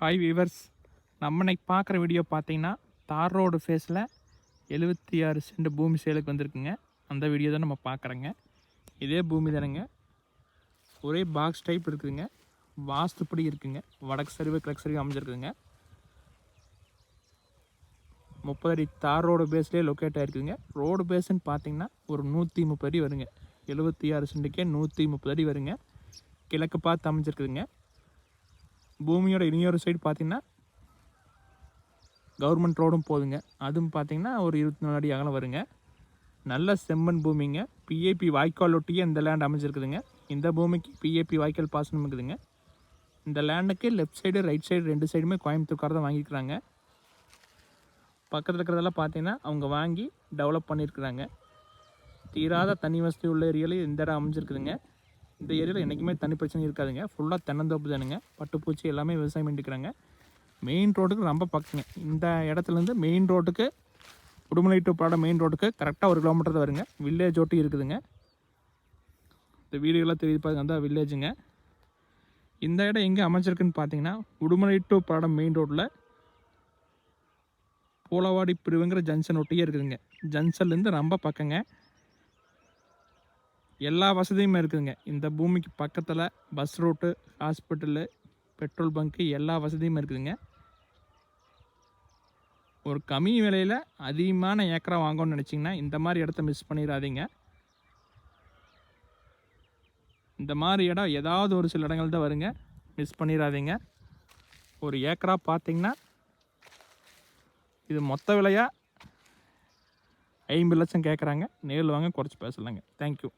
Hi viewers நம்ம இன்னைக்கு பார்க்குற வீடியோ பார்த்தீங்கன்னா தார் ரோடு ஃபேஸில் எழுபத்தி ஆறு சென்ட் பூமி சேலுக்கு வந்திருக்குங்க. அந்த வீடியோ தான் நம்ம பார்க்குறோங்க. இதே பூமி தானுங்க. ஒரே பாக்ஸ் டைப் இருக்குதுங்க. வாஸ்துப்படி இருக்குதுங்க வடக்கு சரிவு கிழக்கு சரிவு அமைஞ்சிருக்குதுங்க. முப்பது அடி தார் ரோடு பேஸ்லேயே லொக்கேட் ஆகிருக்குதுங்க ரோடு பேஸ்ன்னு பார்த்தீங்கன்னா ஒரு நூற்றி முப்பது அடி வருங்க. எழுபத்தி ஆறு சென்ட்டுக்கே நூற்றி முப்பது அடி வருங்க. கிழக்கு பார்த்து அமைஞ்சிருக்குதுங்க. பூமியோட இனியொரு சைடு பார்த்தீங்கன்னா கவர்மெண்ட் ரோடும் போதுங்க. அதுவும் பார்த்தீங்கன்னா ஒரு இருபத்தி நாலு அடி அகலம் வருங்க. நல்ல செம்மண் பூமிங்க. பிஏபி வாய்க்கால் ஒட்டியே இந்த லேண்ட் அமைஞ்சிருக்குதுங்க. இந்த பூமிக்கு பிஏபி வாய்க்கால் பாசனம் இருக்குதுங்க இந்த லேண்டுக்கு லெஃப்ட் சைடு ரைட் சைடு ரெண்டு சைடுமே கோயம்புத்தூர்கார தான் வாங்கியிருக்கிறாங்க. பக்கத்தில் இருக்கிறதெல்லாம் பார்த்தீங்கன்னா அவங்க வாங்கி டெவலப் பண்ணியிருக்கிறாங்க. தீராத தண்ணி வசதி உள்ள ஏரியாவில் இந்த இடம் அமைஞ்சிருக்குதுங்க. இந்த ஏரியாவில் என்றைக்குமே தண்ணி பிரச்சனை இருக்காதுங்க. ஃபுல்லாக தென்னந்தோப்பு தானுங்க. பட்டுப்பூச்சி எல்லாமே விவசாயம் பண்ணிக்கிறாங்க. மெயின் ரோட்டுக்கு ரொம்ப பக்கங்க. இந்த இடத்துலேருந்து மெயின் ரோட்டுக்கு உடுமலை டு பாட மெயின் ரோட்டுக்கு கரெக்டாக ஒரு கிலோமீட்டர் தான் வருங்க. வில்லேஜ் ஓட்டி இருக்குதுங்க. இந்த வீடுகள்லாம் தெரியுது பாருங்க. அந்த வில்லேஜுங்க இந்த இடம் எங்கே அமைச்சிருக்குன்னு பார்த்தீங்கன்னா உடுமலை டு பாடம் மெயின் ரோட்டில் பூலவாடி பிரிவுங்கிற ஜங்ஷன் ஒட்டியே இருக்குதுங்க. ஜங்ஷன்லேருந்து ரொம்ப பக்கங்க. எல்லா வசதியுமே இருக்குதுங்க. இந்த பூமிக்கு பக்கத்தில் bus route hospital petrol bunk எல்லா வசதியுமே இருக்குதுங்க. ஒரு கம்மி விலையில் அதிகமான ஏக்கரா வாங்கணும்னு நினச்சிங்கன்னா இந்த மாதிரி இடத்த மிஸ் பண்ணிடாதீங்க இந்த மாதிரி இடம் ஏதாவது ஒரு சில இடங்கள் தான் வருங்க. மிஸ் பண்ணிடாதீங்க ஒரு ஏக்கரா பார்த்தீங்கன்னா இது மொத்த விலையாக ஐம்பது லட்சம் கேட்குறாங்க நேரில் வாங்க குறைச்சி பேசலாங்க. தேங்க்யூ